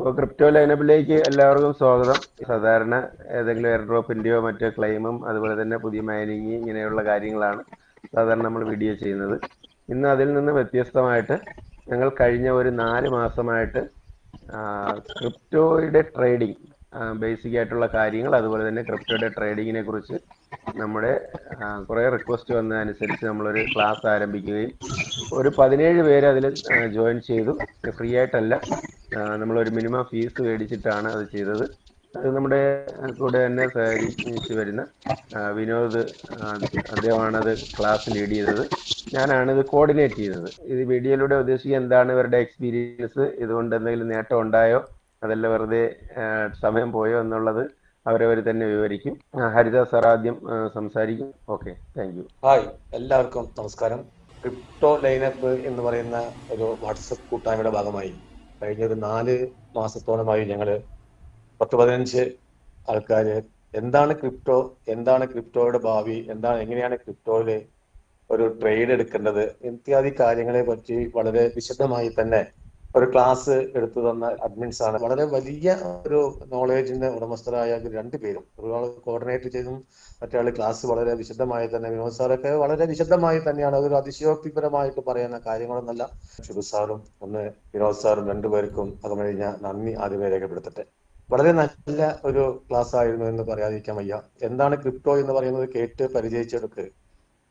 അപ്പോൾ ക്രിപ്റ്റോ ലൈനപ്പിലേക്ക് എല്ലാവർക്കും സ്വാഗതം. സാധാരണ ഏതെങ്കിലും എയർ ഡ്രോപ്പിന്റെയോ മറ്റോ ക്ലെയിമും അതുപോലെ തന്നെ പുതിയ മൈനിങ് ഇങ്ങനെയുള്ള കാര്യങ്ങളാണ് സാധാരണ നമ്മൾ വീഡിയോ ചെയ്യുന്നത്. ഇന്ന് അതിൽ നിന്ന് വ്യത്യസ്തമായിട്ട് ഞങ്ങൾ കഴിഞ്ഞ ഒരു നാല് മാസമായിട്ട് ക്രിപ്റ്റോയുടെ ട്രേഡിംഗ് ബേസിക് ആയിട്ടുള്ള കാര്യങ്ങൾ അതുപോലെ തന്നെ ക്രിപ്റ്റോയുടെ ട്രേഡിങ്ങിനെ കുറിച്ച് നമ്മുടെ കുറെ റിക്വസ്റ്റ് വന്നതനുസരിച്ച് നമ്മളൊരു ക്ലാസ് ആരംഭിക്കുകയും ഒരു പതിനേഴ് പേര് അതിൽ ജോയിൻ ചെയ്തു. ഫ്രീ ആയിട്ടല്ല. നമ്മളൊരു മിനിമം ഫീസ് മേടിച്ചിട്ടാണ് അത് ചെയ്തത്. അത് നമ്മുടെ കൂടെ തന്നെ സഹകരിച്ച് വരുന്ന വിനോദ് അദ്ദേഹമാണ് അത് ക്ലാസ് ലീഡ് ചെയ്തത്. ഞാനാണ് ഇത് കോർഡിനേറ്റ് ചെയ്തത്. ഇത് വീഡിയോയിലൂടെ ഉദ്ദേശിക്കുക എന്താണ് ഇവരുടെ എക്സ്പീരിയൻസ് ഇതുകൊണ്ട് എന്തെങ്കിലും നേട്ടം ഉണ്ടായോ? അതല്ല വെറുതെ സമയം പോയോ എന്നുള്ളത് അവരവർ തന്നെ വിവരിക്കും. ഹരിദാസ് സാർ ആദ്യം സംസാരിക്കും. ഓക്കെ താങ്ക് യു ഹായ് എല്ലാവർക്കും നമസ്കാരം. ക്രിപ്റ്റോ ലൈനപ്പ് എന്ന് പറയുന്ന ഒരു വാട്സപ്പ് കൂട്ടായ്മയുടെ ഭാഗമായി കഴിഞ്ഞ ഒരു നാല് മാസത്തോളമായി ഞങ്ങൾ പത്ത് പതിനഞ്ച് ആൾക്കാർ എന്താണ് ക്രിപ്റ്റോ എന്താണ് ക്രിപ്റ്റോയുടെ ഭാവി എന്താണ് എങ്ങനെയാണ് ക്രിപ്റ്റോയിൽ ഒരു ട്രേഡ് എടുക്കേണ്ടത് ഇത്യാദി കാര്യങ്ങളെ പറ്റി വളരെ വിശദമായി തന്നെ ഒരു ക്ലാസ് എടുത്തു തന്ന അഡ്മിൻസ് ആണ്. വളരെ വലിയ ഒരു നോളേജിന്റെ ഉടമസ്ഥരായ രണ്ടുപേരും ഒരാൾ കോർഡിനേറ്റ് ചെയ്തും മറ്റേ ക്ലാസ് വളരെ വിശദമായി തന്നെ വിനോദ് സാറൊക്കെ വളരെ വിശദമായി തന്നെയാണ് അതൊരു അതിശയോക്തിപരമായിട്ട് പറയുന്ന കാര്യങ്ങളൊന്നല്ല. ഷിബു സാറും ഒന്ന് വിനോദ് സാറും രണ്ടുപേർക്കും അകമഴിഞ്ഞ നന്ദി ആദ്യമേ രേഖപ്പെടുത്തട്ടെ. വളരെ നല്ല ഒരു ക്ലാസ് ആയിരുന്നു എന്ന് പറയാതിരിക്കാൻ വയ്യ. എന്താണ് ക്രിപ്റ്റോ എന്ന് പറയുന്നത് കേട്ട് പരിചയിച്ചെടുക്ക്.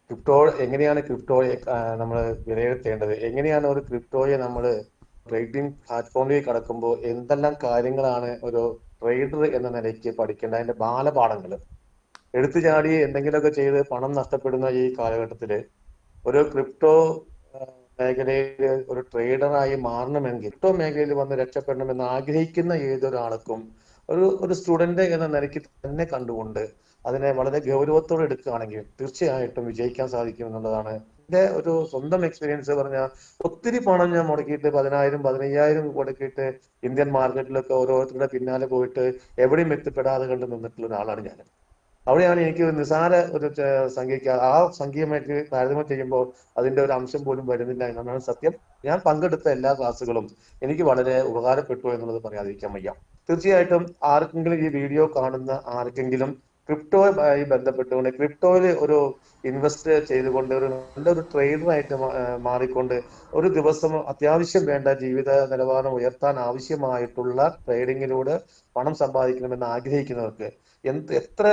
ക്രിപ്റ്റോ എങ്ങനെയാണ് ക്രിപ്റ്റോയെ നമ്മൾ വിലയിരുത്തേണ്ടത്? എങ്ങനെയാണ് ഒരു ക്രിപ്റ്റോയെ നമ്മൾ ട്രേഡിംഗ് പ്ലാറ്റ്ഫോമിലേക്ക് കടക്കുമ്പോൾ എന്തെല്ലാം കാര്യങ്ങളാണ് ഒരു ട്രേഡർ എന്ന നിലയ്ക്ക് പഠിക്കേണ്ട അതിന്റെ ബാലപാഠങ്ങൾ. എടുത്തു ചാടി എന്തെങ്കിലുമൊക്കെ ചെയ്ത് പണം നഷ്ടപ്പെടുന്ന ഈ കാലഘട്ടത്തിൽ ഒരു ക്രിപ്റ്റോ മേഖലയിൽ ഒരു ട്രേഡറായി മാറണമെങ്കിൽ ക്രിപ്റ്റോ മേഖലയിൽ വന്ന് രക്ഷപ്പെടണമെന്ന് ആഗ്രഹിക്കുന്ന ഏതൊരാൾക്കും ഒരു ഒരു സ്റ്റുഡന്റ് എന്ന നിലയ്ക്ക് തന്നെ കണ്ടുകൊണ്ട് അതിനെ വളരെ ഗൗരവത്തോടെ എടുക്കുകയാണെങ്കിൽ തീർച്ചയായിട്ടും വിജയിക്കാൻ സാധിക്കും എന്നുള്ളതാണ് എന്റെ ഒരു സ്വന്തം എക്സ്പീരിയൻസ് പറഞ്ഞാൽ ഒത്തിരി പണം ഞാൻ മുടക്കിയിട്ട് പതിനായിരം പതിനയ്യായിരം മുടക്കിയിട്ട് ഇന്ത്യൻ മാർക്കറ്റിലൊക്കെ ഓരോരുത്തരുടെ പിന്നാലെ പോയിട്ട് എവിടെയും എത്തിപ്പെടാതെ കണ്ട് നിന്നിട്ടുള്ള ഒരാളാണ് ഞാൻ അവിടെയാണ് എനിക്ക് നിസാര ഒരു സംഖ്യക്ക് ആ സംഖ്യയുമായിട്ട് താരതമ്യം ചെയ്യുമ്പോൾ അതിന്റെ ഒരു അംശം പോലും വരുന്നില്ല എന്നാണ് സത്യം. ഞാൻ പങ്കെടുത്ത എല്ലാ ക്ലാസ്സുകളും എനിക്ക് വളരെ ഉപകാരപ്പെട്ടു എന്നുള്ളത് പറയാതിരിക്കാൻ വയ്യ. തീർച്ചയായിട്ടും ആർക്കെങ്കിലും ഈ വീഡിയോ കാണുന്ന ആർക്കെങ്കിലും ക്രിപ്റ്റോയുമായി ബന്ധപ്പെട്ടുകൊണ്ട് ക്രിപ്റ്റോയിൽ ഒരു ഇൻവെസ്റ്റ് ചെയ്തുകൊണ്ട് ഒരു നല്ലൊരു ട്രേഡറായിട്ട് മാറിക്കൊണ്ട് ഒരു ദിവസം അത്യാവശ്യം വേണ്ട ജീവിത നിലവാരം ഉയർത്താൻ ആവശ്യമായിട്ടുള്ള ട്രേഡിങ്ങിലൂടെ പണം സമ്പാദിക്കണമെന്ന് ആഗ്രഹിക്കുന്നവർക്ക് എന്ത് എത്ര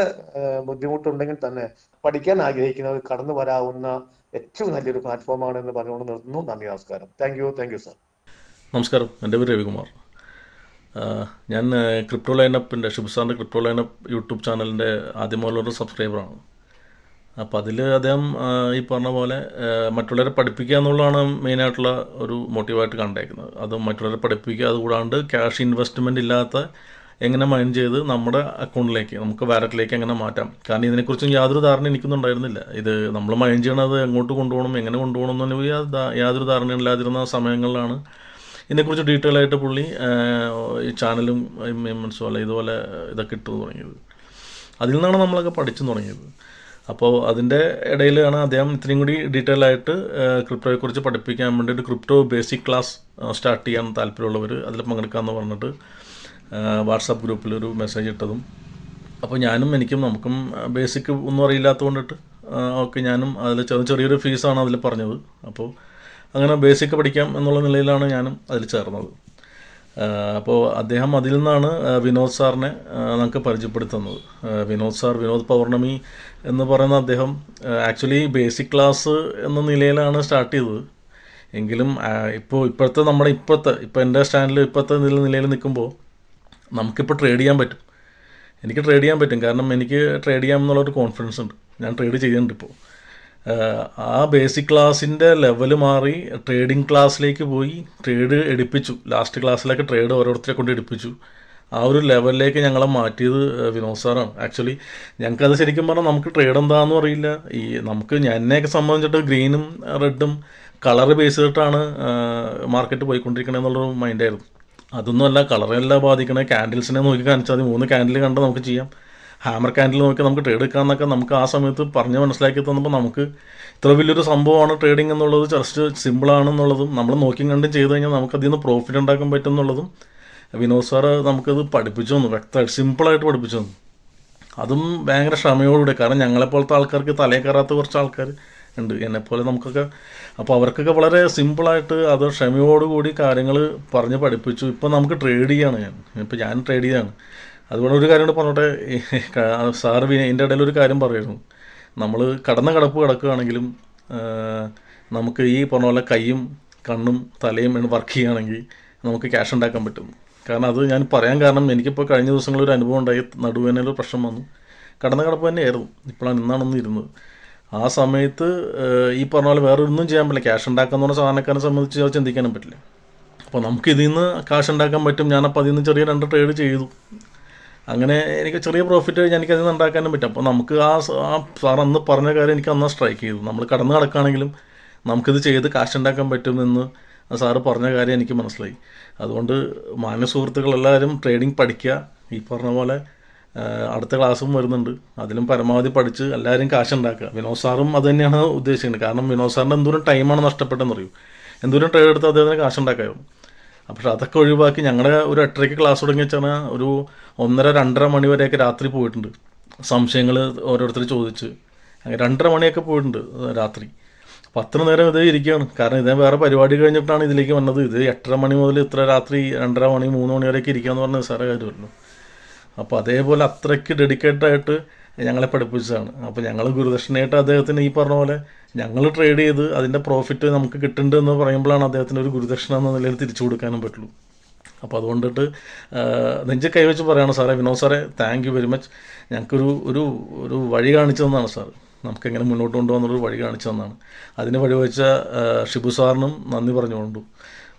ബുദ്ധിമുട്ടുണ്ടെങ്കിൽ തന്നെ പഠിക്കാൻ ആഗ്രഹിക്കുന്നവർ കടന്നു വരാവുന്ന ഏറ്റവും നല്ലൊരു പ്ലാറ്റ്ഫോമാണ് എന്ന് പറഞ്ഞുകൊണ്ട് നിർത്തുന്നു. നന്ദി നമസ്കാരം. Thank you thank you sir നമസ്കാരം. എന്റെ പേര് രവികുമാർ. ഞാൻ ക്രിപ്റ്റോ ലൈനപ്പിന്റെ ഷിബുസാറിന്റെ ക്രിപ്റ്റോ ലൈനപ്പ് യൂട്യൂബ് ചാനലിന്റെ ആദ്യം മുതലുള്ള സബ്സ്ക്രൈബറാണ് അപ്പോൾ അതിൽ അദ്ദേഹം ഈ പറഞ്ഞ പോലെ മറ്റുള്ളവരെ പഠിപ്പിക്കുക എന്നുള്ളതാണ് മെയിനായിട്ടുള്ള ഒരു മോട്ടീവായിട്ട് കണ്ടേക്കുന്നത്. അത് മറ്റുള്ളവരെ പഠിപ്പിക്കുക അതുകൂടാണ്ട് ക്യാഷ് ഇൻവെസ്റ്റ്മെന്റ് ഇല്ലാത്ത എങ്ങനെ മൈൻ ചെയ്ത് നമ്മുടെ അക്കൗണ്ടിലേക്ക് നമുക്ക് വാലറ്റിലേക്ക് എങ്ങനെ മാറ്റാം. കാരണം ഇതിനെക്കുറിച്ചും യാതൊരു ധാരണ എനിക്കൊന്നുണ്ടായിരുന്നില്ല. ഇത് നമ്മൾ മൈൻ ചെയ്യണത് എങ്ങോട്ട് കൊണ്ടുപോകണം എങ്ങനെ കൊണ്ടുപോകണം എന്ന് യാതൊരു ധാരണയില്ലാതിരുന്ന സമയങ്ങളിലാണ് ഇതിനെക്കുറിച്ച് ഡീറ്റെയിൽ ആയിട്ട് പുള്ളി ഈ ചാനലും മെമ്മൻസും അല്ല ഇതുപോലെ ഇതൊക്കെ ഇട്ട് തുടങ്ങിയത്. അതിൽ നിന്നാണ് നമ്മളൊക്കെ പഠിച്ചു തുടങ്ങിയത്. അപ്പോൾ അതിന്റെ ഇടയിലാണ് അദ്ദേഹം ഇത്രയും കൂടി ഡീറ്റെയിൽ ആയിട്ട് ക്രിപ്റ്റോയെക്കുറിച്ച് പഠിപ്പിക്കാൻ വേണ്ടി ഒരു ക്രിപ്റ്റോ ബേസിക് ക്ലാസ് സ്റ്റാർട്ട് ചെയ്യാൻ താല്പര്യമുള്ളവർ അതിൽ പങ്കെടുക്കാമെന്ന് പറഞ്ഞിട്ട് വാട്സാപ്പ് ഗ്രൂപ്പിൽ ഒരു മെസ്സേജ് ഇട്ടതും. അപ്പോൾ ഞാനും എനിക്കും നമുക്കും ബേസിക് ഒന്നും അറിയില്ലാത്തത് കൊണ്ടിട്ട് ഓക്കെ ഞാനും അതിൽ ചെറിയൊരു ഫീസാണ് അതിൽ പറഞ്ഞത്. അപ്പോൾ അങ്ങനെ ബേസിക് പഠിക്കാം എന്നുള്ള നിലയിലാണ് ഞാനും അതിൽ ചേർന്നത്. അപ്പോൾ അദ്ദേഹം അതിൽ നിന്നാണ് വിനോദ് സാറിനെ നമുക്ക് പരിചയപ്പെടുത്തുന്നത്. വിനോദ് സാർ വിനോദ് പൗർണമി എന്ന് പറയുന്ന അദ്ദേഹം ആക്ച്വലി ബേസിക് ക്ലാസ് എന്ന നിലയിലാണ് സ്റ്റാർട്ട് ചെയ്തത്. എങ്കിലും ഇപ്പോൾ ഇപ്പോഴത്തെ നമ്മുടെ ഇപ്പോഴത്തെ ഇപ്പോൾ എന്റെ സ്റ്റാൻഡിൽ ഇപ്പോഴത്തെ നിലയിൽ നിൽക്കുമ്പോൾ നമുക്കിപ്പോൾ ട്രേഡ് ചെയ്യാൻ പറ്റും. എനിക്ക് ട്രേഡ് ചെയ്യാൻ പറ്റും. കാരണം എനിക്ക് ട്രേഡ് ചെയ്യാമെന്നുള്ളൊരു കോൺഫിഡൻസ് ഉണ്ട്. ഞാൻ ട്രേഡ് ചെയ്യുന്നുണ്ട് ഇപ്പോൾ ആ ബേസിക് ക്ലാസ്സിന്റെ ലെവൽ മാറി ട്രേഡിംഗ് ക്ലാസ്സിലേക്ക് പോയി ട്രേഡ് എടുപ്പിച്ചു. ലാസ്റ്റ് ക്ലാസ്സിലൊക്കെ ട്രേഡ് ഓരോരുത്തരെ കൊണ്ട് എടുപ്പിച്ചു. ആ ഒരു ലെവലിലേക്ക് ഞങ്ങളെ മാറ്റിയത് വിനോദ് സാറാണ്. ആക്ച്വലി ഞങ്ങൾക്കത് ശരിക്കും പറഞ്ഞാൽ നമുക്ക് ട്രേഡ് എന്താണെന്നും അറിയില്ല. ഈ നമുക്ക് എന്നെയൊക്കെ സംബന്ധിച്ചിട്ട് ഗ്രീനും റെഡും കളർ ബേസ് ചെയ്തിട്ടാണ് മാർക്കറ്റ് പോയിക്കൊണ്ടിരിക്കണത് എന്നുള്ളൊരു മൈൻഡായിരുന്നു അതൊന്നുമല്ല കളറെല്ലാം ബാധിക്കണേ. ക്യാൻഡിൽസിനെ നോക്കി കാണിച്ചാൽ മതി. മൂന്ന് ക്യാൻഡിൽ കണ്ട് നമുക്ക് ചെയ്യാം. ഹാമർ കാൻഡിൽ നോക്കി നമുക്ക് ട്രേഡ് എടുക്കാമെന്നൊക്കെ നമുക്ക് ആ സമയത്ത് പറഞ്ഞ് മനസ്സിലാക്കി തന്നപ്പോൾ നമുക്ക് ഇത്ര വലിയൊരു സംഭവമാണ് ട്രേഡിംഗ് എന്നുള്ളത്. ജസ്റ്റ് സിമ്പിളാണെന്നുള്ളതും നമ്മൾ നോക്കിയും കണ്ടും ചെയ്തു കഴിഞ്ഞാൽ നമുക്ക് അതിൽ നിന്ന് പ്രോഫിറ്റ് ഉണ്ടാക്കാൻ പറ്റും എന്നുള്ളതും വിനോദ് സാറ് നമുക്കത് പഠിപ്പിച്ചു തന്നു. വ്യക്തമായിട്ട് സിമ്പിളായിട്ട് പഠിപ്പിച്ചു തന്നു. അതും ഭയങ്കര ക്ഷമയോടുകൂടി. കാരണം ഞങ്ങളെപ്പോലത്തെ ആൾക്കാർക്ക് തലയിൽ കയറാത്ത കുറച്ച് ആൾക്കാർ ഉണ്ട്. എന്നെപ്പോലെ നമുക്കൊക്കെ അപ്പോൾ അവർക്കൊക്കെ വളരെ സിമ്പിളായിട്ട് അത് ക്ഷമയോടുകൂടി കാര്യങ്ങൾ പറഞ്ഞ് പഠിപ്പിച്ചു. ഇപ്പം നമുക്ക് ട്രേഡ് ചെയ്യാണ് ഞാൻ. ഇപ്പം ഞാൻ ട്രേഡ് ചെയ്യാണ്. അതുകൊണ്ട് ഒരു കാര്യം കൂടെ പറഞ്ഞോട്ടെ സാർ ഇതിന്റെ ഇടയിൽ ഒരു കാര്യം പറയുന്നു. നമ്മൾ കടന്ന കടപ്പ് കിടക്കുകയാണെങ്കിലും നമുക്ക് ഈ പറഞ്ഞ പോലെ കൈയും കണ്ണും തലയും വർക്ക് ചെയ്യുകയാണെങ്കിൽ നമുക്ക് ക്യാഷ് ഉണ്ടാക്കാൻ പറ്റും. കാരണം അത് ഞാൻ പറയാൻ കാരണം എനിക്കിപ്പോൾ കഴിഞ്ഞ ദിവസങ്ങളിൽ ഒരു അനുഭവം ഉണ്ടായി നടുവേനൊരു പ്രശ്നം വന്നു. കടന്ന കിടപ്പ് തന്നെയായിരുന്നു. ഇപ്പോഴാണ് ഇന്നാണൊന്നും ഇരുന്നത്. ആ സമയത്ത് ഈ പറഞ്ഞ പോലെ വേറെ ഒന്നും ചെയ്യാൻ പറ്റില്ല. ക്യാഷ് ഉണ്ടാക്കാന്ന് പറഞ്ഞ സാധനക്കാരനെ സംബന്ധിച്ച് ചിന്തിക്കാനും പറ്റില്ല. അപ്പോൾ നമുക്ക് ഇതിൽ നിന്ന് കാശ് ഉണ്ടാക്കാൻ പറ്റും. ഞാനപ്പോൾ അതിൽ നിന്ന് ചെറിയ രണ്ട് ട്രേഡ് ചെയ്തു. അങ്ങനെ എനിക്ക് ചെറിയ പ്രോഫിറ്റ് കഴിഞ്ഞാൽ എനിക്ക് അതിൽ നിന്ന് ഉണ്ടാക്കാനും പറ്റും. അപ്പോൾ നമുക്ക് ആ സാർ അന്ന് പറഞ്ഞ കാര്യം എനിക്ക് അന്ന് സ്ട്രൈക്ക് ചെയ്തു. നമ്മൾ കടന്നു കിടക്കുകയാണെങ്കിലും നമുക്കിത് ചെയ്ത് കാശ് ഉണ്ടാക്കാൻ പറ്റുമെന്ന് സാറ് പറഞ്ഞ കാര്യം എനിക്ക് മനസ്സിലായി. അതുകൊണ്ട് മാന്യ സുഹൃത്തുക്കളെല്ലാവരും ട്രേഡിംഗ് പഠിക്കുക. ഈ പറഞ്ഞ പോലെ അടുത്ത ക്ലാസ്സും വരുന്നുണ്ട്. അതിലും പരമാവധി പഠിച്ച് എല്ലാവരും കാശ് ഉണ്ടാക്കുക. വിനോദ് സാറും അത് തന്നെയാണ് ഉദ്ദേശിക്കുന്നത്. കാരണം വിനോദ് സാറിന്റെ എന്തോരം ടൈമാണ് നഷ്ടപ്പെട്ടതെന്ന് അറിയൂ എന്തോരം ട്രേഡ് എടുത്ത് അദ്ദേഹത്തിന് കാശ് ഉണ്ടാക്കാമായിരുന്നു അപ്പോൾ അതൊക്കെ ഒഴിവാക്കി ഞങ്ങളുടെ ഒരു എട്ടരയ്ക്ക് ക്ലാസ് തുടങ്ങി വെച്ചാൽ ഒരു ഒന്നര രണ്ടര മണി വരെയൊക്കെ രാത്രി പോയിട്ടുണ്ട്. സംശയങ്ങൾ ഓരോരുത്തർ ചോദിച്ച്. അങ്ങനെ രണ്ടര മണിയൊക്കെ പോയിട്ടുണ്ട് രാത്രി. അത്ര നേരം ഇത് ഇരിക്കുകയാണ്. കാരണം ഇതേ വേറെ പരിപാടി കഴിഞ്ഞിട്ടാണ് ഇതിലേക്ക് വന്നത്. ഇത് എട്ടര മണി മുതൽ ഇത്ര രാത്രി രണ്ടര മണി മൂന്ന് മണി വരെയൊക്കെ ഇരിക്കാന്ന് പറഞ്ഞ സാറേ കാര്യമല്ലോ. അപ്പോൾ അതേപോലെ അത്രയ്ക്ക് ഡെഡിക്കേറ്റഡ് ആയിട്ട് ഞങ്ങളെ പഠിപ്പിച്ചതാണ്. അപ്പോൾ ഞങ്ങൾ ഗുരുദക്ഷിണയായിട്ട് അദ്ദേഹത്തിന് ഈ പറഞ്ഞ പോലെ ഞങ്ങൾ ട്രേഡ് ചെയ്ത് അതിന്റെ പ്രോഫിറ്റ് നമുക്ക് കിട്ടുന്നുണ്ട് എന്ന് പറയുമ്പോഴാണ് അദ്ദേഹത്തിന് ഒരു ഗുരുദക്ഷിണ എന്ന നിലയിൽ തിരിച്ചു കൊടുക്കാനും പറ്റുള്ളൂ. അപ്പോൾ അതുകൊണ്ടിട്ട് നെഞ്ച് കൈവച്ച് പറയാണ് സാറേ വിനോദ് സാറേ താങ്ക് യു വെരി മച്ച് ഞങ്ങൾക്കൊരു ഒരു ഒരു വഴി കാണിച്ചു തന്നാണ് സാർ. നമുക്ക് എങ്ങനെ മുന്നോട്ട് ഒരു വഴി കാണിച്ചു തന്നാണ് അതിന് വഴിവെച്ച വെച്ച ഷിബു സാറിനും നന്ദി പറഞ്ഞുകൊണ്ടു.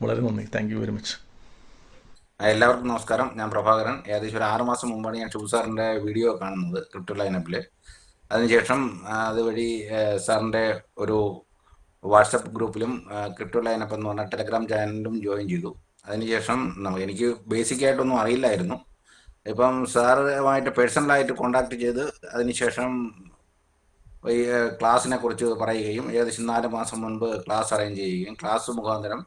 വളരെ നന്ദി. താങ്ക് യു വെരി മച്ച് എല്ലാവർക്കും നമസ്കാരം. ഞാൻ പ്രഭാകരൻ. ഏകദേശം ഒരു ആറ് മാസം മുമ്പാണ് ഞാൻ ഷിബു സാറിന്റെ വീഡിയോ കാണുന്നത് ക്രിപ്റ്റോ ലൈനപ്പിൽ അതിനുശേഷം അതുവഴി സാറിന്റെ ഒരു വാട്സപ്പ് ഗ്രൂപ്പിലും ക്രിപ്റ്റോ ലൈനപ്പ് എന്ന് പറഞ്ഞ ടെലഗ്രാം ചാനലിലും ജോയിൻ ചെയ്തു. അതിനുശേഷം എനിക്ക് ബേസിക് ആയിട്ടൊന്നും അറിയില്ലായിരുന്നു. ഇപ്പം സാറുമായിട്ട് പേഴ്സണലായിട്ട് കോണ്ടാക്ട് ചെയ്ത് അതിനുശേഷം ഈ ക്ലാസ്സിനെ കുറിച്ച് പറയുകയും ഏകദേശം നാല് മാസം മുൻപ് ക്ലാസ് അറേഞ്ച് ചെയ്യുകയും ക്ലാസ് മുഖാന്തരം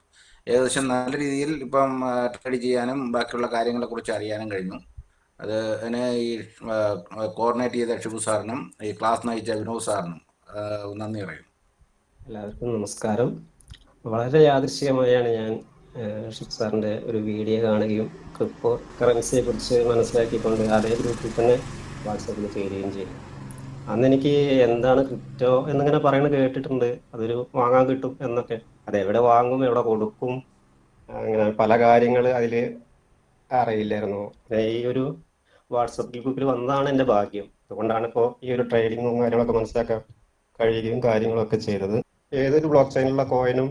ഏകദേശം നല്ല രീതിയിൽ ഇപ്പം ട്രേഡ് ചെയ്യാനും ബാക്കിയുള്ള കാര്യങ്ങളെ കുറിച്ച് അറിയാനും കഴിഞ്ഞു. അത് അതിന് ഈ കോർഡിനേറ്റ് ചെയ്ത ഷിബു സാറിനും ഈ ക്ലാസ് നയിച്ച വിനോദ് സാറിനും നന്ദി പറയും എല്ലാവർക്കും നമസ്കാരം. വളരെ യാദൃശ്യമായാണ് ഞാൻ സാറിന്റെ ഒരു വീഡിയോ കാണുകയും ക്രിപ്റ്റോ കറൻസിയെ കുറിച്ച് മനസ്സിലാക്കിക്കൊണ്ട് അതേ ഗ്രൂപ്പിൽ തന്നെ വാട്സാപ്പിൽ ചേരുകയും ചെയ്തു. അന്ന് എനിക്ക് എന്താണ് ക്രിപ്റ്റോ എന്നിങ്ങനെ പറയുന്നത് കേട്ടിട്ടുണ്ട്. അതൊരു വാങ്ങാൻ കിട്ടും എന്നൊക്കെ. അത് എവിടെ വാങ്ങും എവിടെ കൊടുക്കും അങ്ങനെ പല കാര്യങ്ങൾ അതിൽ അറിയില്ലായിരുന്നു. ഈ ഒരു വാട്സപ്പ് ഗ്രൂപ്പിൽ വന്നതാണ് എന്റെ ഭാഗ്യം. അതുകൊണ്ടാണ് ഇപ്പോൾ ഈ ഒരു ട്രേഡിങ്ങും കാര്യങ്ങളൊക്കെ മനസ്സിലാക്കാൻ കഴിയുകയും കാര്യങ്ങളൊക്കെ ചെയ്തത്. ഏതൊരു ബ്ലോക്ക് ചെയിനിലുള്ള കോയിനും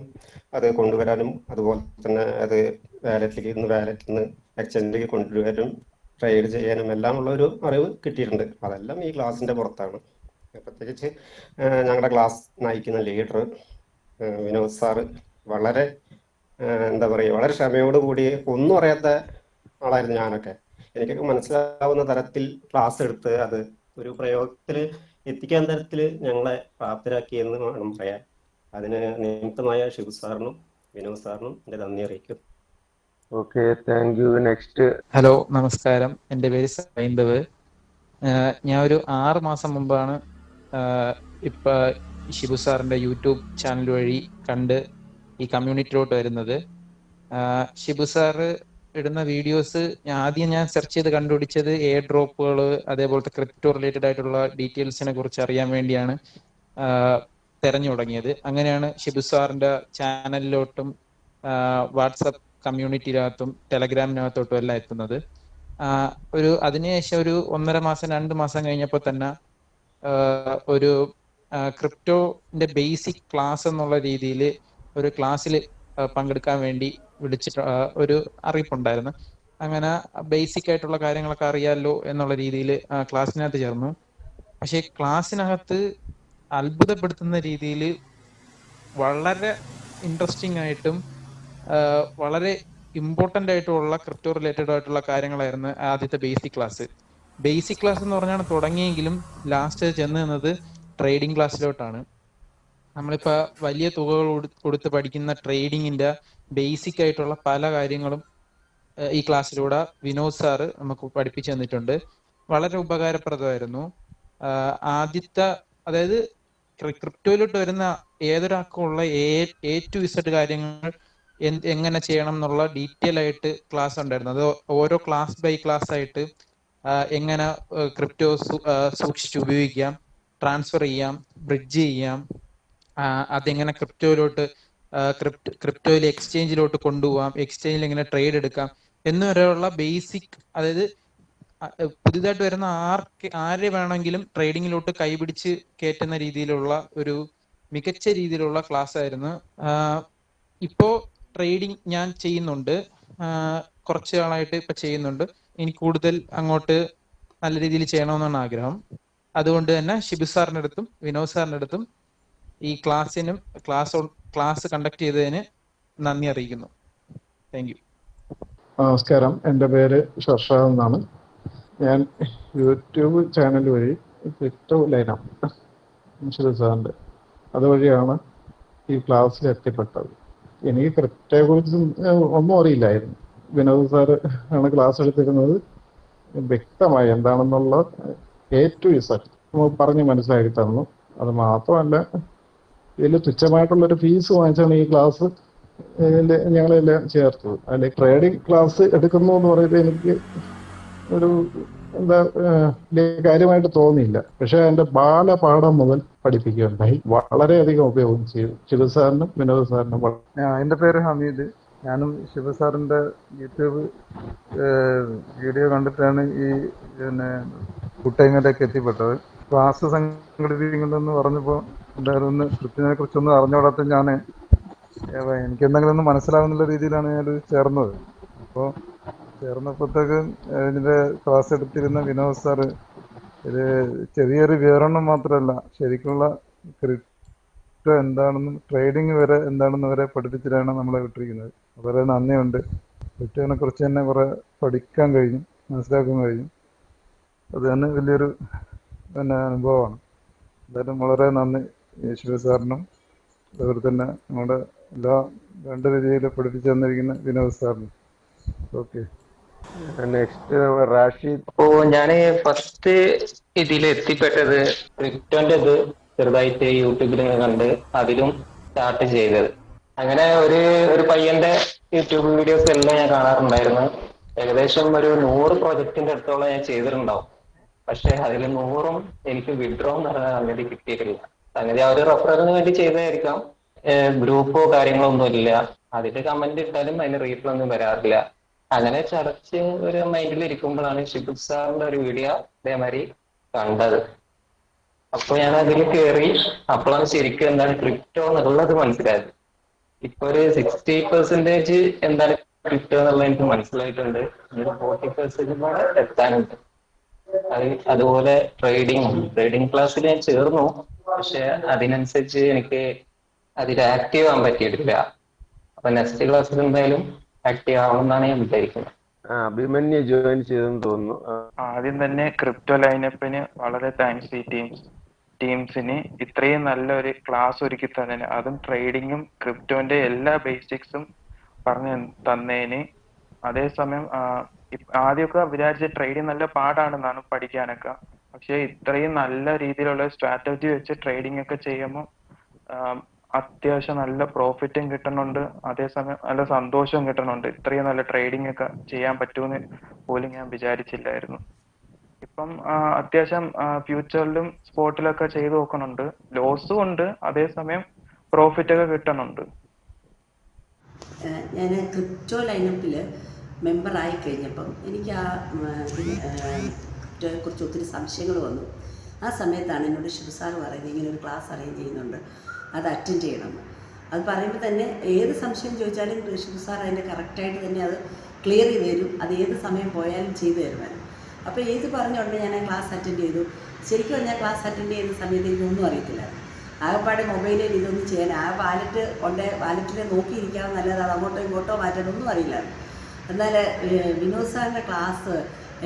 അത് കൊണ്ടുവരാനും അതുപോലെ തന്നെ അത് വാലറ്റിലേക്ക് നിന്ന് വാലറ്റിൽ നിന്ന് എക്സ്ചേഞ്ചിലേക്ക് കൊണ്ടുവരാനും ട്രേഡ് ചെയ്യാനും എല്ലാം ഉള്ള ഒരു അറിവ് കിട്ടിയിട്ടുണ്ട്. അതെല്ലാം ഈ ക്ലാസ്സിന്റെ പുറത്താണ്. പ്രത്യേകിച്ച് ഞങ്ങളുടെ ക്ലാസ് നയിക്കുന്ന ലീഡർ വിനോദ് സാറ് വളരെ എന്താ പറയുക വളരെ ക്ഷമയോടുകൂടി ഒന്നും അറിയാത്ത ആളായിരുന്നു ഞാനൊക്കെ. എനിക്കൊക്കെ മനസ്സിലാവുന്ന തരത്തിൽ ക്ലാസ് എടുത്ത് അത് ഒരു പ്രയോഗത്തിൽ എത്തിക്കാൻ തരത്തിൽ ഞങ്ങളെ പ്രാപ്തരാക്കിയെന്ന് വേണം പറയാൻ. അതിന് നിമിത്തമായ ഷിബു സാറിനും വിനോദ് സാറിനും എന്റെ നന്ദി അറിയിക്കും okay thank you next hello നമസ്കാരം. എന്റെ പേര് സൈന്ദവ്. ഞാൻ ഒരു ആറ് മാസം മുമ്പാണ് ഇപ്പൊ ഷിബു സാറിന്റെ യൂട്യൂബ് ചാനൽ വഴി കണ്ട് ഈ കമ്മ്യൂണിറ്റിയിലോട്ട് വരുന്നത്. ഷിബു സാറ് ഇടുന്ന വീഡിയോസ് ആദ്യം ഞാൻ സെർച്ച് ചെയ്ത് കണ്ടുപിടിച്ചത് എയർ ഡ്രോപ്പുകൾ അതേപോലത്തെ ക്രിപ്റ്റോ റിലേറ്റഡ് ആയിട്ടുള്ള ഡീറ്റെയിൽസിനെ കുറിച്ച് അറിയാൻ വേണ്ടിയാണ്. തെരഞ്ഞു തുടങ്ങിയത്. അങ്ങനെയാണ് ഷിബു സാറിന്റെ ചാനലിലോട്ടും വാട്സപ്പ് കമ്മ്യൂണിറ്റിയിലകത്തും ടെലഗ്രാമിനകത്തോട്ടും എല്ലാം എത്തുന്നത്. ഒരു അതിനുശേഷം ഒരു ഒന്നര മാസം രണ്ട് മാസം കഴിഞ്ഞപ്പോൾ തന്നെ ഒരു ക്രിപ്റ്റോന്റെ ബേസിക് ക്ലാസ് എന്നുള്ള രീതിയിൽ ഒരു ക്ലാസ്സിൽ പങ്കെടുക്കാൻ വേണ്ടി വിളിച്ചിട്ട് ഒരു അറിയിപ്പുണ്ടായിരുന്നു. അങ്ങനെ ബേസിക് ആയിട്ടുള്ള കാര്യങ്ങളൊക്കെ അറിയാമല്ലോ എന്നുള്ള രീതിയിൽ ക്ലാസ്സിനകത്ത് ചേർന്നു. പക്ഷേ ക്ലാസ്സിനകത്ത് അത്ഭുതപ്പെടുത്തുന്ന രീതിയിൽ വളരെ ഇൻട്രസ്റ്റിംഗ് ആയിട്ടും വളരെ ഇമ്പോർട്ടന്റ് ആയിട്ടുള്ള ക്രിപ്റ്റോ റിലേറ്റഡ് ആയിട്ടുള്ള കാര്യങ്ങളായിരുന്നു ആദ്യത്തെ ബേസിക് ക്ലാസ് ബേസിക് ക്ലാസ് എന്ന് പറഞ്ഞാണ് തുടങ്ങിയെങ്കിലും ലാസ്റ്റ് ചെന്ന് നിന്നത് ട്രേഡിംഗ് ക്ലാസ്സിലോട്ടാണ് നമ്മളിപ്പോൾ വലിയ തുകകൾ കൊടുത്ത് പഠിക്കുന്ന ട്രേഡിങ്ങിന്റെ ബേസിക് ആയിട്ടുള്ള പല കാര്യങ്ങളും ഈ ക്ലാസ്സിലൂടെ വിനോദ് സാറ് നമുക്ക് പഠിപ്പിച്ചു തന്നിട്ടുണ്ട്. വളരെ ഉപകാരപ്രദമായിരുന്നു. ആദ്യത്തെ അതായത് ക്രിപ്റ്റോയിലോട്ട് വരുന്ന ഏതൊരാൾക്കുള്ള എ ടു ഇസഡ് കാര്യങ്ങൾ എങ്ങനെ ചെയ്യണം എന്നുള്ള ഡീറ്റെയിൽ ആയിട്ട് ക്ലാസ് ഉണ്ടായിരുന്നു. അത് ഓരോ ക്ലാസ് ബൈ ക്ലാസ് ആയിട്ട് എങ്ങനെ ക്രിപ്റ്റോ സൂക്ഷിച്ച് ഉപയോഗിക്കാം ട്രാൻസ്ഫർ ചെയ്യാം ബ്രിഡ്ജ് ചെയ്യാം അതെങ്ങനെ ക്രിപ്റ്റോയിലോട്ട് ക്രിപ്റ്റ് ക്രിപ്റ്റോയിൽ എക്സ്ചേഞ്ചിലോട്ട് കൊണ്ടുപോകാം എക്സ്ചേഞ്ചിൽ എങ്ങനെ ട്രേഡ് എടുക്കാം എന്നുവരെയുള്ള ബേസിക് അതായത് പുതിയതായിട്ട് വരുന്ന ആർക്ക് ആരെ വേണമെങ്കിലും ട്രേഡിങ്ങിലോട്ട് കൈപിടിച്ച് കയറ്റുന്ന രീതിയിലുള്ള ഒരു മികച്ച രീതിയിലുള്ള ക്ലാസ് ആയിരുന്നു ഇപ്പോ ട്രേഡിംഗ് ഞാൻ ചെയ്യുന്നുണ്ട്. കുറച്ച് നാളായിട്ട് ഇപ്പൊ ചെയ്യുന്നുണ്ട്. ഇനി കൂടുതൽ അങ്ങോട്ട് നല്ല രീതിയിൽ ചെയ്യണമെന്നാണ് ആഗ്രഹം. അതുകൊണ്ട് തന്നെ ഷിബു സാറിന്റെ അടുത്തും വിനോദ് സാറിന്റെ അടുത്തും ഈ ക്ലാസ്സിനും ക്ലാസ് ക്ലാസ് കണ്ടക്ട് ചെയ്തതിന് നന്ദി അറിയിക്കുന്നു. Thank you. നമസ്കാരം. എന്റെ പേര് ഷർഷാദ് എന്നാണ്. ഞാൻ യൂട്യൂബ് ചാനൽ വഴി ക്രിപ്റ്റോ ലൈനപ്പ് ഇൻഷുറൻസ് സാറിന്റെ. അതുവഴിയാണ് ഈ ക്ലാസ്സിൽ എത്തിപ്പെട്ടത്. എനിക്ക് ക്രിപ്റ്റയെ കുറിച്ച് ഒന്നും അറിയില്ലായിരുന്നു. വിനോദ് സാർ ആണ് ക്ലാസ് എടുത്തിരുന്നത്. വ്യക്തമായി എന്താണെന്നുള്ള എ ടു ഇസഡ് പറഞ്ഞ് മനസ്സിലാക്കി തന്നു. അത് മാത്രമല്ല ഇതിൽ തുച്ഛമായിട്ടുള്ളൊരു ഫീസ് വാങ്ങിച്ചാണ് ഈ ക്ലാസ് ഞങ്ങളെല്ലാം ചേർത്തത്. അതിൽ ട്രേഡിംഗ് ക്ലാസ് എടുക്കുന്നു എന്ന് പറയുന്നത് എനിക്ക് ഒരു എന്താ വലിയ കാര്യമായിട്ട് തോന്നിയില്ല. പക്ഷെ എന്റെ ബാലപാഠം മുതൽ പഠിപ്പിക്കുകയുണ്ടായി. വളരെയധികം ഉപയോഗം ചെയ്തു. ശിവ സാറിനും വിനോദ് സാറിനും എന്റെ പേര് ഹമീദ്. ഞാനും ശിവസാറിന്റെ യൂട്യൂബ് വീഡിയോ കണ്ടിട്ടാണ് ഈ പിന്നെ കുട്ടയങ്ങളിലേക്ക് എത്തിപ്പെട്ടത്. ക്ലാസ് സംഘടിപ്പിക്കുന്നുണ്ടെന്ന് പറഞ്ഞപ്പോൾ എന്തായാലും ഒന്ന് കൃത്യനെ കുറിച്ചൊന്നും അറിഞ്ഞോടാത്ത ഞാൻ എനിക്ക് എന്തെങ്കിലും ഒന്ന് മനസ്സിലാവുന്നുള്ള രീതിയിലാണ് ഞാൻ ചേർന്നത്. അപ്പോൾ ചേർന്നപ്പോഴത്തേക്ക് ഇതിന്റെ ക്ലാസ് എടുത്തിരുന്ന വിനോദ് സാറ് ഇത് ചെറിയൊരു വിവരണം മാത്രമല്ല ശരിക്കുള്ള ക്രിപ്റ്റോ എന്താണെന്നും ട്രേഡിംഗ് വരെ എന്താണെന്ന് വരെ പഠിപ്പിച്ചിട്ടാണ് നമ്മളെ വിട്ടിരിക്കുന്നത്. വളരെ നന്ദിയുണ്ട്. ക്രിപ്റ്റോനെ കുറിച്ച് തന്നെ കുറെ പഠിക്കാൻ കഴിഞ്ഞു മനസ്സിലാക്കാൻ കഴിഞ്ഞു. അത് തന്നെ വലിയൊരു പിന്നെ അനുഭവമാണ്. എന്തായാലും വളരെ നന്ദി യേശുവ സാറിനും. അതുപോലെ തന്നെ നമ്മുടെ എല്ലാ രണ്ട് രീതിയിൽ പഠിപ്പിച്ചു തന്നിരിക്കുന്ന വിനോദ് സാറിനും. ഓക്കെ. നെക്സ്റ്റ് റാഷിദ് അപ്പോ ഞാൻ ഫസ്റ്റ് ഇതിൽ എത്തിപ്പെട്ടത് ക്രിപ്റ്റോന്റെ ഇത് ചെറുതായിട്ട് യൂട്യൂബിൽ കണ്ട് അതിലും സ്റ്റാർട്ട് ചെയ്തത്. അങ്ങനെ ഒരു ഒരു പയ്യന്റെ യൂട്യൂബ് വീഡിയോസ് എല്ലാം ഞാൻ കാണാറുണ്ടായിരുന്നു. ഏകദേശം ഒരു നൂറ് പ്രൊജക്ടിന്റെ അടുത്തോളം ഞാൻ ചെയ്തിട്ടുണ്ടാവും. പക്ഷെ അതിൽ നൂറും എനിക്ക് വിഡ്രോ എന്ന് പറഞ്ഞ സംഗതി കിട്ടിയിട്ടില്ല. സംഗതി ഒരു റെഫറലിന് വേണ്ടി ചെയ്തതായിരിക്കാം. ഗ്രൂപ്പോ കാര്യങ്ങളോ ഒന്നും ഇല്ല അതിൽ കമന്റ് ഇട്ടാലും അതിന് റീപ്ലൈ ഒന്നും വരാറില്ല. അങ്ങനെ ചടച്ച് ഒരു മൈൻഡിൽ ഇരിക്കുമ്പോഴാണ് ഷിബു സാറിന്റെ ഒരു വീഡിയോ അതേമാതിരി കണ്ടത്. അപ്പൊ ഞാൻ അതിൽ കയറി അപ്പോഴാണ് ശരിക്കും എന്താണ് ക്രിപ്റ്റോ എന്നുള്ളത് മനസ്സിലായത്. ഇപ്പൊ ഒരു സിക്സ്റ്റി പെർസെന്റേജ് എന്താണ് ക്രിപ്റ്റോ എന്നുള്ളത് എനിക്ക് മനസ്സിലായിട്ടുണ്ട്. ഒരു ഫോർട്ടി പെർസെന്റ് കൂടെ എത്താനുണ്ട്. അത് അതുപോലെ ട്രേഡിംഗ് ട്രേഡിംഗ് ക്ലാസ്സിൽ ഞാൻ ചേർന്നു. പക്ഷെ അതിനനുസരിച്ച് എനിക്ക് അതിൽ ആക്റ്റീവ് ആവാൻ പറ്റിയിട്ടില്ല. അപ്പൊ നെക്സ്റ്റ് ക്ലാസ്സിൽ എന്തായാലും ആക്റ്റീവ് ആവണമെന്നാണ് ഞാൻ വിചാരിക്കുന്നത്. ആ, അഭിമന്യു ജോയിൻ ചെയ്തെന്ന് തോന്നുന്നു. ആദ്യം തന്നെ ക്രിപ്റ്റോ ലൈനപ്പിന് വളരെ താങ്ക്സ് ഈ ടീംസ് ടീംസിന്. ഇത്രയും നല്ലൊരു ക്ലാസ് ഒരുക്കി തന്നതിന് അതും ട്രേഡിങ്ങും ക്രിപ്റ്റോന്റെ എല്ലാ ബേസിക്സും പറഞ്ഞു തന്നതിന്. അതേസമയം ആദ്യമൊക്കെ വിചാരിച്ച ട്രേഡിങ് നല്ല പാടാണെന്നാണ് പഠിക്കാനൊക്കെ. പക്ഷെ ഇത്രയും നല്ല രീതിയിലുള്ള സ്ട്രാറ്റജി വെച്ച് ട്രേഡിംഗ് ഒക്കെ ചെയ്യുമ്പോൾ അത്യാവശ്യം നല്ല പ്രോഫിറ്റും കിട്ടുന്നുണ്ട്. അതേസമയം നല്ല സന്തോഷവും കിട്ടുന്നുണ്ട്. ഇത്രയും നല്ല ട്രേഡിംഗ് ഒക്കെ ചെയ്യാൻ പറ്റുമെന്ന് പോലും ഞാൻ വിചാരിച്ചില്ലായിരുന്നു. ഇപ്പം അത്യാവശ്യം ഫ്യൂച്ചറിലും സ്പോട്ടിലൊക്കെ ചെയ്തു നോക്കുന്നുണ്ട്. ലോസും ഉണ്ട്. അതേസമയം പ്രോഫിറ്റ് ഒക്കെ കിട്ടുന്നുണ്ട്. ഞാൻ ക്രിപ്റ്റോ ലൈനപ്പിൽ മെമ്പർ ആയി കഴിഞ്ഞപ്പം എനിക്ക് ആ ഉം, ഇതിന്, ക്രിപ്റ്റോയെ കുറിച്ച് ഒത്തിരി സംശയങ്ങൾ വന്നു. ആ സമയത്താണ് എന്നോട് ശിവസാർ പറയുന്നത് ഇങ്ങനെ ഒരു ക്ലാസ് അറേഞ്ച് ചെയ്യുന്നുണ്ട്. അത് അറ്റൻഡ് ചെയ്യണം. അത് പറയുമ്പോൾ തന്നെ ഏത് സംശയം ചോദിച്ചാലും കൃഷ്ണ സാർ അതിന്റെ കറക്റ്റായിട്ട് തന്നെ അത് ക്ലിയർ ചെയ്ത് തരും. അത് ഏത് സമയം പോയാലും ചെയ്തു തരുമായിരുന്നു അപ്പോൾ ഏത് പറഞ്ഞുകൊണ്ട് ഞാൻ ആ ക്ലാസ് അറ്റൻഡ് ചെയ്തു. ശരിക്കും പറഞ്ഞാൽ ക്ലാസ് അറ്റൻഡ് ചെയ്യുന്ന സമയത്ത് ഇതൊന്നും അറിയത്തില്ല. ആകപ്പാടെ മൊബൈലിൽ ഇതൊന്നും ചെയ്യാൻ ആ വാലറ്റ് കൊണ്ട് വാലറ്റിൽ നോക്കിയിരിക്കാമെന്നല്ലാതെ അത് അങ്ങോട്ടോ ഇങ്ങോട്ടോ മാറ്റാനൊന്നും അറിയില്ലായിരുന്നു എന്നാൽ വിനോദ് സാറിന്റെ ക്ലാസ്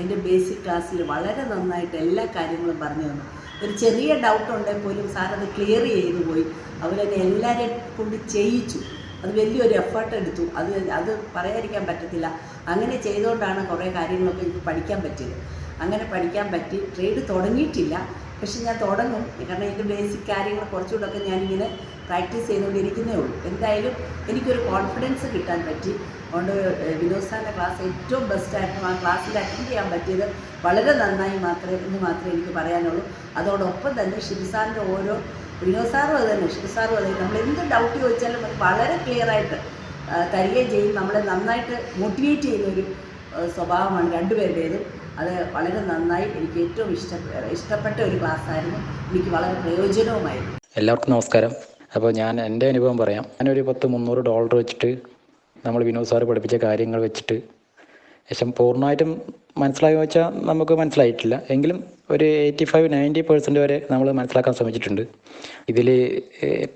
എന്റെ ബേസിക് ക്ലാസ്സിൽ വളരെ നന്നായിട്ട് എല്ലാ കാര്യങ്ങളും പറഞ്ഞു തന്നു. ഒരു ചെറിയ ഡൗട്ട് ഉണ്ടെങ്കിൽ പോലും സാറത് ക്ലിയർ ചെയ്തു പോയി. അവരെന്നെ എല്ലാവരെയും കൊണ്ട് ചെയ്യിച്ചു. അത് വലിയൊരു എഫേർട്ട് എടുത്തു. അത് അത് പറയാതിരിക്കാൻ പറ്റത്തില്ല. അങ്ങനെ ചെയ്തുകൊണ്ടാണ് കുറേ കാര്യങ്ങളൊക്കെ എനിക്ക് പഠിക്കാൻ പറ്റിയത്. അങ്ങനെ പഠിക്കാൻ പറ്റി. ട്രേഡ് തുടങ്ങിയിട്ടില്ല. പക്ഷെ ഞാൻ തുടങ്ങും. കാരണം എന്റെ ബേസിക് കാര്യങ്ങൾ കുറച്ചുകൂടെയൊക്കെ ഞാനിങ്ങനെ പ്രാക്ടീസ് ചെയ്തുകൊണ്ടിരിക്കുന്നേ ഉള്ളൂ. എന്തായാലും എനിക്കൊരു കോൺഫിഡൻസ് കിട്ടാൻ പറ്റി. അതുകൊണ്ട് വിനോദ് സാറിന്റെ ക്ലാസ് ഏറ്റവും ബെസ്റ്റായിരുന്നു ആ ക്ലാസ്സിൽ അറ്റൻഡ് ചെയ്യാൻ പറ്റിയത് വളരെ നന്നായി മാത്രമേ എന്ന് മാത്രമേ എനിക്ക് പറയാനുള്ളൂ. അതോടൊപ്പം തന്നെ ഷിബു സാറിന്റെ ഓരോ വിനോദ് സാറും അത് തന്നെ ഷിബു സാറും അത് നമ്മൾ എന്ത് ഡൗട്ട് ചോദിച്ചാലും അത് വളരെ ക്ലിയറായിട്ട് തരികയും ചെയ്യും. നമ്മളെ നന്നായിട്ട് മോട്ടിവേറ്റ് ചെയ്യുന്ന ഒരു സ്വഭാവമാണ് രണ്ടുപേരുടേതും. അത് വളരെ നന്നായി എനിക്ക് ഏറ്റവും ഇഷ്ട ഇഷ്ടപ്പെട്ട ഒരു ക്ലാസ്സായിരുന്നു എനിക്ക് വളരെ പ്രയോജനവുമായിരുന്നു. എല്ലാവർക്കും നമസ്കാരം. അപ്പോൾ ഞാൻ എന്റെ അനുഭവം പറയാം. ഞാനൊരു പത്ത് മുന്നൂറ് ഡോളർ വെച്ചിട്ട് നമ്മൾ വിനോദ് സാറ് പഠിപ്പിച്ച കാര്യങ്ങൾ വെച്ചിട്ട് ശേഷം പൂർണമായിട്ടും മനസ്സിലായി വെച്ചാൽ നമുക്ക് മനസ്സിലായിട്ടില്ല. എങ്കിലും ഒരു എയ്റ്റി ഫൈവ് നയന്റി പെർസെന്റ് വരെ നമ്മൾ മനസ്സിലാക്കാൻ ശ്രമിച്ചിട്ടുണ്ട്. ഇതിൽ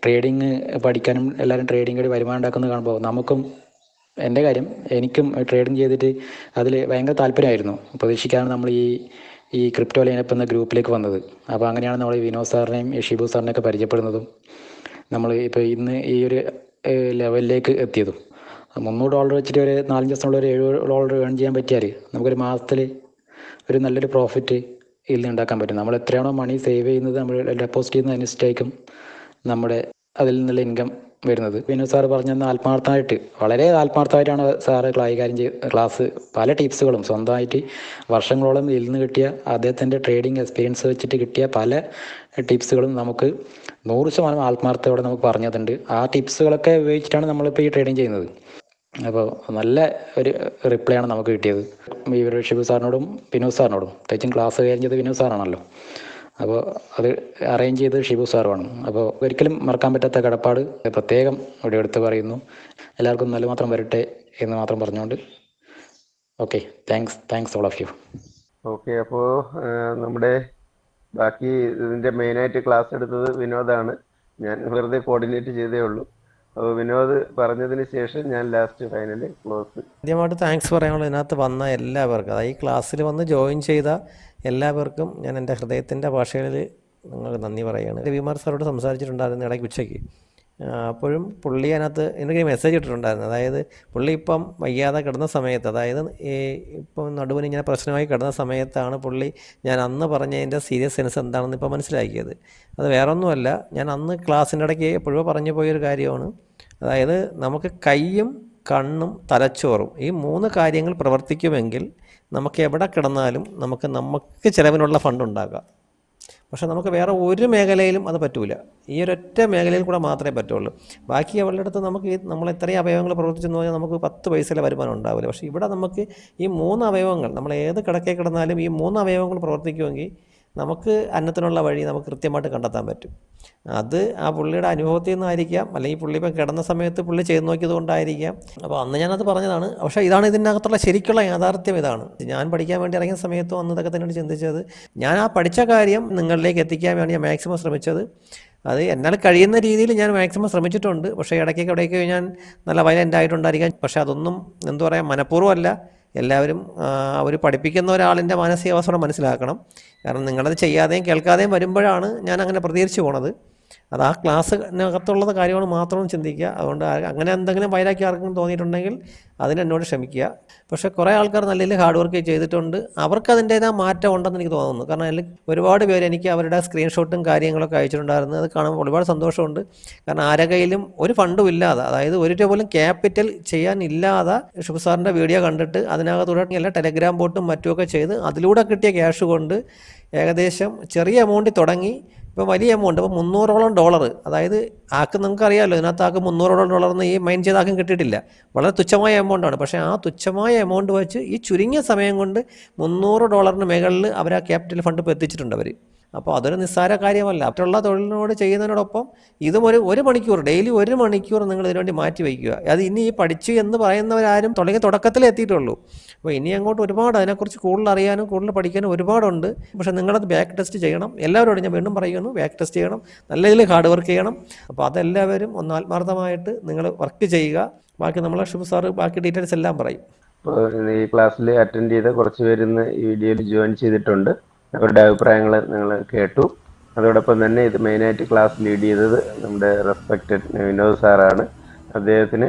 ട്രേഡിങ് പഠിക്കാനും എല്ലാവരും ട്രേഡിംഗ് വഴി വരുമാനം ഉണ്ടാക്കുന്നത് കാണുമ്പോൾ നമുക്കും എന്റെ കാര്യം എനിക്കും ട്രേഡിങ് ചെയ്തിട്ട് അതിൽ ഭയങ്കര താല്പര്യമായിരുന്നു. പ്രതീക്ഷിക്കാണ് നമ്മൾ ഈ ഈ ക്രിപ്റ്റോ ലൈനപ്പ് എന്ന ഗ്രൂപ്പിലേക്ക് വന്നത്. അപ്പോൾ അങ്ങനെയാണ് നമ്മൾ വിനോദ് സാറിനെയും ഷിബു സാറിനെയൊക്കെ പരിചയപ്പെടുന്നതും നമ്മൾ ഇപ്പോൾ ഇന്ന് ഈ ഒരു ലെവലിലേക്ക് എത്തിയതും. മുന്നൂറ് ഡോളർ വെച്ചിട്ട് ഒരു നാലഞ്ച് ദിവസമുള്ള ഒരു എഴുപത് ഡോളർ ഏൺ ചെയ്യാൻ പറ്റിയാൽ നമുക്കൊരു മാസത്തിൽ ഒരു നല്ലൊരു പ്രോഫിറ്റ് ഇതിൽ നിന്ന് ഉണ്ടാക്കാൻ പറ്റും. നമ്മൾ എത്രയാണോ മണി സേവ് ചെയ്യുന്നത് നമ്മൾ ഡെപ്പോസിറ്റ് ചെയ്യുന്ന അനുസരിച്ചായിരിക്കും നമ്മുടെ അതിൽ നിന്നുള്ള ഇൻകം വരുന്നത്. പിന്നെ സാർ പറഞ്ഞ ആത്മാർത്ഥമായിട്ട് വളരെ ആത്മാർത്ഥമായിട്ടാണ് സാറ് ക്ലായികാര്യം ചെയ്ത് ക്ലാസ് പല ടിപ്സുകളും സ്വന്തമായിട്ട് വർഷങ്ങളോളം ഇതിൽ നിന്ന് കിട്ടിയ അദ്ദേഹത്തിന്റെ ട്രേഡിംഗ് എക്സ്പീരിയൻസ് വെച്ചിട്ട് കിട്ടിയ പല ടിപ്സുകളും നമുക്ക് നൂറ് ശതമാനം ആത്മാർത്ഥയോടെ നമുക്ക് പറഞ്ഞതുണ്ട് ആ ടിപ്സുകളൊക്കെ ഉപയോഗിച്ചിട്ടാണ് നമ്മളിപ്പോൾ ഈ ട്രേഡിംഗ് ചെയ്യുന്നത്. അപ്പോൾ നല്ല ഒരു റിപ്ലൈ ആണ് നമുക്ക് കിട്ടിയത്. ഇവരുടെ ഷിബു സാറിനോടും വിനോദ് സാറിനോടും. പ്രത്യേകിച്ചും ക്ലാസ് കഴിഞ്ഞത് വിനോദ് സാറാണല്ലോ. അപ്പോൾ അത് അറേഞ്ച് ചെയ്തത് ഷിബു സാറുമാണ്. അപ്പോൾ ഒരിക്കലും മറക്കാൻ പറ്റാത്ത കടപ്പാട് പ്രത്യേകം ഇവിടെ എടുത്ത് പറയുന്നു. എല്ലാവർക്കും നല്ല മാത്രം വരട്ടെ എന്ന് മാത്രം പറഞ്ഞുകൊണ്ട്. Okay thanks thanks all of you okay അപ്പോൾ നമ്മുടെ ബാക്കി ഇതിന്റെ മെയിനായിട്ട് ക്ലാസ് എടുത്തത് വിനോദാണ്. ഞാൻ വെറുതെ കോർഡിനേറ്റ് ചെയ്തേ ഉള്ളൂ. വിനോദ് പറഞ്ഞതിന് ശേഷം ഞാൻ ലാസ്റ്റ് ഫൈനൽ ക്ലോസ് ആദ്യമായിട്ട് താങ്ക്സ് പറയാനുള്ളത് ഇതിനകത്ത് വന്ന എല്ലാവർക്കും അതായത് ഈ ക്ലാസ്സിൽ വന്ന് ജോയിൻ ചെയ്ത എല്ലാവർക്കും ഞാൻ എന്റെ ഹൃദയത്തിന്റെ ഭാഷകളിൽ നിങ്ങൾ നന്ദി പറയുകയാണ്. രവിമാർ സാറോട് സംസാരിച്ചിട്ടുണ്ടായിരുന്നു ഇടയ്ക്ക് ഉച്ചയ്ക്ക്. അപ്പോഴും പുള്ളി അതിനകത്ത് എനിക്ക് മെസ്സേജ് ഇട്ടിട്ടുണ്ടായിരുന്നു. അതായത് പുള്ളി ഇപ്പം വയ്യാതെ കിടന്ന സമയത്ത് അതായത് ഈ ഇപ്പം നടുവിന് ഇങ്ങനെ പ്രശ്നമായി കിടന്ന സമയത്താണ് പുള്ളി ഞാൻ അന്ന് പറഞ്ഞതിന്റെ സീരിയസ് സെൻസ് എന്താണെന്ന് ഇപ്പോൾ മനസ്സിലാക്കിയത്. അത് വേറൊന്നുമല്ല ഞാൻ അന്ന് ക്ലാസ്സിന്റെ ഇടയ്ക്ക് എപ്പോഴോ പറഞ്ഞു പോയൊരു കാര്യമാണ്. അതായത് നമുക്ക് കൈയും കണ്ണും തലച്ചോറും ഈ മൂന്ന് കാര്യങ്ങൾ പ്രവർത്തിക്കുമെങ്കിൽ നമുക്ക് എവിടെ കിടന്നാലും നമുക്ക് നമുക്ക് ചിലവിനുള്ള ഫണ്ട് ഉണ്ടാക്കാം പക്ഷേ നമുക്ക് വേറെ ഒരു മേഖലയിലും അത് പറ്റൂല. ഈ ഒരൊറ്റ മേഖലയിൽ കൂടെ മാത്രമേ പറ്റുള്ളൂ. ബാക്കി അവളുടെ അടുത്ത് നമുക്ക് നമ്മൾ ഇത്രയും അവയവങ്ങൾ പ്രവർത്തിച്ചെന്ന് പറഞ്ഞാൽ നമുക്ക് പത്ത് പൈസയിലെ വരുമാനം ഉണ്ടാവില്ല. പക്ഷേ ഇവിടെ നമുക്ക് ഈ മൂന്ന് അവയവങ്ങൾ നമ്മൾ ഏത് കിടക്കേ കിടന്നാലും ഈ മൂന്ന് അവയവങ്ങൾ പ്രവർത്തിക്കുമെങ്കിൽ നമുക്ക് അന്നത്തിനുള്ള വഴി നമുക്ക് കൃത്യമായിട്ട് കണ്ടെത്താൻ പറ്റും. അത് ആ പുള്ളിയുടെ അനുഭവത്തിൽ നിന്നായിരിക്കാം. അല്ലെങ്കിൽ പുള്ളി ഇപ്പം കിടന്ന സമയത്ത് പുള്ളി ചെയ്ത് നോക്കിയത് കൊണ്ടായിരിക്കാം. അപ്പോൾ അന്ന് ഞാനത് പറഞ്ഞതാണ്. പക്ഷേ ഇതാണ് ഇതിനകത്തുള്ള ശരിക്കുള്ള യാഥാർത്ഥ്യം ഇതാണ്. ഞാൻ പഠിക്കാൻ വേണ്ടി ഇറങ്ങിയ സമയത്തും അന്ന് ഇതൊക്കെ തന്നെയാണ് ചിന്തിച്ചത്. ഞാൻ ആ പഠിച്ച കാര്യം നിങ്ങളിലേക്ക് എത്തിക്കാൻ വേണ്ടി ഞാൻ മാക്സിമം ശ്രമിച്ചത്. അത് എന്നാൽ കഴിയുന്ന രീതിയിൽ ഞാൻ മാക്സിമം ശ്രമിച്ചിട്ടുണ്ട്. പക്ഷേ ഇടയ്ക്കൊക്കെ ഇടയ്ക്ക് ഞാൻ നല്ല വയലന്റ് ആയിട്ടുണ്ടായിരിക്കാം. പക്ഷേ അതൊന്നും എന്താ പറയുക മനഃപൂർവമല്ല. എല്ലാവരും അവർ പഠിപ്പിക്കുന്ന ഒരാളിന്റെ മാനസികാവസ്ഥ മനസ്സിലാക്കണം. കാരണം നിങ്ങളത് ചെയ്യാതെയും കേൾക്കാതെയും വരുമ്പോഴാണ് ഞാൻ അങ്ങനെ പ്രതികരിച്ചു പോണത്. അത് ആ ക്ലാസ്സിനകത്തുള്ളത് കാര്യമാണ് മാത്രം ചിന്തിക്കുക. അതുകൊണ്ട് അങ്ങനെ എന്തെങ്കിലും വൈരാഗ്യം ആർക്കും തോന്നിയിട്ടുണ്ടെങ്കിൽ അതിനെന്നോട് ക്ഷമിക്കുക. പക്ഷേ കുറേ ആൾക്കാർ നല്ല രീതിയിൽ ഹാർഡ് വർക്ക് ചെയ്തിട്ടുണ്ട്. അവർക്ക് അതിന്റേതായ മാറ്റം ഉണ്ടെന്ന് എനിക്ക് തോന്നുന്നു. കാരണം അതിൽ ഒരുപാട് പേര് എനിക്ക് അവരുടെ സ്ക്രീൻഷോട്ടും കാര്യങ്ങളൊക്കെ അയച്ചിട്ടുണ്ടായിരുന്നു. അത് കാണുമ്പോൾ ഒരുപാട് സന്തോഷമുണ്ട്. കാരണം ആരെ ഒരു ഫണ്ടും ഇല്ലാതെ അതായത് ഒരു രൂപ പോലും ക്യാപിറ്റൽ ചെയ്യാനില്ലാതെ ഷിബു സാറിന്റെ വീഡിയോ കണ്ടിട്ട് അതിനകത്തൂടെ എല്ലാ ടെലഗ്രാം ബോട്ടും മറ്റുമൊക്കെ ചെയ്ത് അതിലൂടെ കിട്ടിയ ക്യാഷ് കൊണ്ട് ഏകദേശം ചെറിയ എമൗണ്ടിൽ തുടങ്ങി ഇപ്പോൾ വലിയ എമൗണ്ട് ഇപ്പോൾ മുന്നൂറോളം ഡോളർ അതായത് ആക്ക് നിങ്ങൾക്ക് അറിയാമല്ലോ ഇതിനകത്ത് ആക്ക് മുന്നൂറോളം ഡോളറൊന്നും ഈ മൈൻഡ് ചെയ്ത ആക്കും കിട്ടിയിട്ടില്ല. വളരെ തുച്ഛമായ എമൗണ്ടാണ് പക്ഷേ ആ തുച്ഛമായ എമൗണ്ട് വെച്ച് ഈ ചുരുങ്ങിയ സമയം കൊണ്ട് മുന്നൂറ് ഡോളറിന് മുകളിൽ അവർ ആ ക്യാപിറ്റൽ ഫണ്ട് ഇപ്പോൾ എത്തിച്ചിട്ടുണ്ട് അവർ അപ്പോൾ അതൊരു നിസ്സാര കാര്യമല്ല. മറ്റുള്ള തൊഴിലിനോട് ചെയ്യുന്നതിനോടൊപ്പം ഇതും ഒരു ഒരു മണിക്കൂർ ഡെയിലി ഒരു മണിക്കൂർ നിങ്ങൾ ഇതിനുവേണ്ടി മാറ്റി വയ്ക്കുക. അത് ഇനി ഈ പഠിച്ചു എന്ന് പറയുന്നവരാരും തുടങ്ങിയ തുടക്കത്തിലേ എത്തിയിട്ടുള്ളൂ. അപ്പോൾ ഇനി അങ്ങോട്ട് ഒരുപാട് അതിനെക്കുറിച്ച് കൂടുതൽ അറിയാനും കൂടുതൽ പഠിക്കാനും ഒരുപാടുണ്ട്. പക്ഷേ നിങ്ങളത് ബാക്ക് ടെസ്റ്റ് ചെയ്യണം. എല്ലാവരോടും ഞാൻ വീണ്ടും പറയുന്നു ബാക്ക് ടെസ്റ്റ് ചെയ്യണം. നല്ല രീതിയിൽ ഹാർഡ് വർക്ക് ചെയ്യണം. അപ്പോൾ അതെല്ലാവരും ഒന്ന് ആത്മാർത്ഥമായിട്ട് നിങ്ങൾ വർക്ക് ചെയ്യുക. ബാക്കി നമ്മളെ ഷിബു സാർ ബാക്കി ഡീറ്റെയിൽസ് എല്ലാം പറയും. ഈ ക്ലാസ്സിൽ അറ്റൻഡ് ചെയ്ത കുറച്ച് പേര് ഇന്ന് ഈ വീഡിയോയിൽ ജോയിൻ ചെയ്തിട്ടുണ്ട്. അവരുടെ അഭിപ്രായങ്ങൾ നിങ്ങൾ കേട്ടു. അതോടൊപ്പം തന്നെ ഇത് മെയിനായിട്ട് ക്ലാസ് ലീഡ് ചെയ്തത് നമ്മുടെ റെസ്പെക്റ്റഡ് വിനോദ് സാറാണ് അദ്ദേഹത്തിന്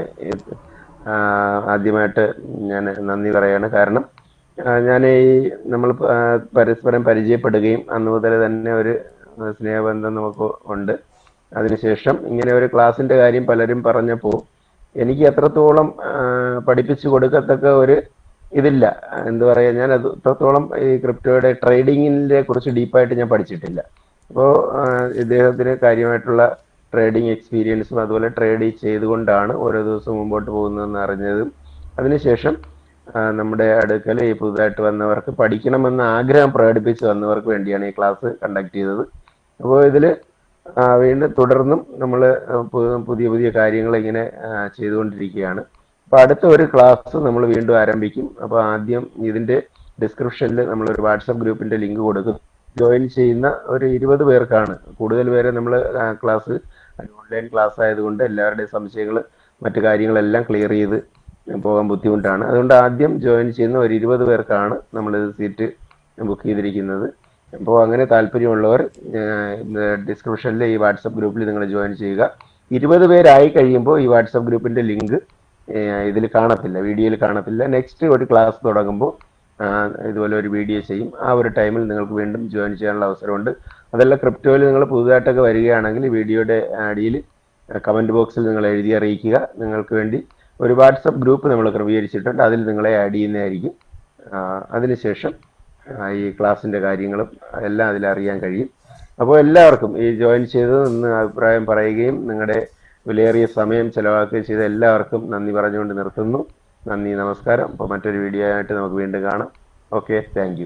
ആദ്യമായിട്ട് ഞാൻ നന്ദി പറയാണ്. കാരണം ഞാൻ ഈ നമ്മൾ പരസ്പരം പരിചയപ്പെടുകയും അന്ന് മുതൽ തന്നെ ഒരു സ്നേഹബന്ധം നമുക്ക് ഉണ്ട്. അതിനുശേഷം ഇങ്ങനെ ഒരു ക്ലാസിന്റെ കാര്യം പലരും പറഞ്ഞപ്പോൾ എനിക്ക് എത്രത്തോളം പഠിപ്പിച്ചു കൊടുക്കത്തക്ക ഒരു ഇതില്ല. എന്താ പറയാ ഞാൻ അത് ഇത്രത്തോളം ഈ ക്രിപ്റ്റോയുടെ ട്രേഡിങ്ങിനെ കുറിച്ച് ഡീപ്പായിട്ട് ഞാൻ പഠിച്ചിട്ടില്ല. അപ്പോൾ ഇദ്ദേഹത്തിന് കാര്യമായിട്ടുള്ള ട്രേഡിംഗ് എക്സ്പീരിയൻസും അതുപോലെ ട്രേഡ് ചെയ്തുകൊണ്ടാണ് ഓരോ ദിവസം മുമ്പോട്ട് പോകുന്നതെന്ന് അറിഞ്ഞതും. അതിനുശേഷം നമ്മുടെ അടുക്കൽ ഈ പുതുതായിട്ട് വന്നവർക്ക് പഠിക്കണമെന്ന് ആഗ്രഹം പ്രകടിപ്പിച്ച് വന്നവർക്ക് വേണ്ടിയാണ് ഈ ക്ലാസ് കണ്ടക്ട് ചെയ്തത്. അപ്പോൾ ഇതിൽ വീണ്ടും തുടർന്നും നമ്മൾ പുതിയ പുതിയ കാര്യങ്ങൾ ഇങ്ങനെ ചെയ്തുകൊണ്ടിരിക്കുകയാണ്. അപ്പോൾ അടുത്ത ഒരു ക്ലാസ് നമ്മൾ വീണ്ടും ആരംഭിക്കും. അപ്പോൾ ആദ്യം ഇതിന്റെ ഡിസ്ക്രിപ്ഷനിൽ നമ്മൾ ഒരു വാട്സപ്പ് ഗ്രൂപ്പിന്റെ ലിങ്ക് കൊടുക്കും. ജോയിൻ ചെയ്യുന്ന ഒരു ഇരുപത് പേർക്കാണ്. കൂടുതൽ പേരെ നമ്മൾ ക്ലാസ് ഓൺലൈൻ ക്ലാസ് ആയതുകൊണ്ട് എല്ലാവരുടെയും സംശയങ്ങൾ മറ്റു കാര്യങ്ങളെല്ലാം ക്ലിയർ ചെയ്ത് പോകാൻ ബുദ്ധിമുട്ടാണ്. അതുകൊണ്ട് ആദ്യം ജോയിൻ ചെയ്യുന്ന ഒരു ഇരുപത് പേർക്കാണ് നമ്മൾ സീറ്റ് ബുക്ക് ചെയ്തിരിക്കുന്നത്. അപ്പോൾ അങ്ങനെ താല്പര്യമുള്ളവർ ഡിസ്ക്രിപ്ഷനിൽ ഈ വാട്സപ്പ് ഗ്രൂപ്പിൽ നിങ്ങൾ ജോയിൻ ചെയ്യുക. ഇരുപത് പേരായി കഴിയുമ്പോൾ ഈ വാട്സപ്പ് ഗ്രൂപ്പിന്റെ ലിങ്ക് ഇതിൽ കാണത്തില്ല വീഡിയോയിൽ കാണത്തില്ല. നെക്സ്റ്റ് ഒരു ക്ലാസ് തുടങ്ങുമ്പോൾ ഇതുപോലെ ഒരു വീഡിയോ ചെയ്യും. ആ ഒരു ടൈമിൽ നിങ്ങൾക്ക് വീണ്ടും ജോയിൻ ചെയ്യാനുള്ള അവസരമുണ്ട്. അതല്ല ക്രിപ്റ്റോയിൽ നിങ്ങൾ പുതുതായിട്ടൊക്കെ വരികയാണെങ്കിൽ വീഡിയോയുടെ അടിയിൽ കമന്റ് ബോക്സിൽ നിങ്ങൾ എഴുതി അറിയിക്കുക. നിങ്ങൾക്ക് വേണ്ടി ഒരു വാട്സപ്പ് ഗ്രൂപ്പ് നമ്മൾ ക്രമീകരിച്ചിട്ടുണ്ട്. അതിൽ നിങ്ങളെ ആഡ് ചെയ്യുന്നതായിരിക്കും. അതിനുശേഷം ഈ ക്ലാസ്സിന്റെ കാര്യങ്ങളും എല്ലാം അതിൽ അറിയാൻ കഴിയും. അപ്പോൾ എല്ലാവർക്കും ഈ ജോയിൻ ചെയ്ത് നിന്ന് അഭിപ്രായം പറയുകയും നിങ്ങളുടെ വിലയേറിയ സമയം ചെലവാക്കുകയും ചെയ്ത എല്ലാവർക്കും നന്ദി പറഞ്ഞുകൊണ്ട് നിർത്തുന്നു. നന്ദി നമസ്കാരം. അപ്പോൾ മറ്റൊരു വീഡിയോ ആയിട്ട് നമുക്ക് വീണ്ടും കാണാം. Okay thank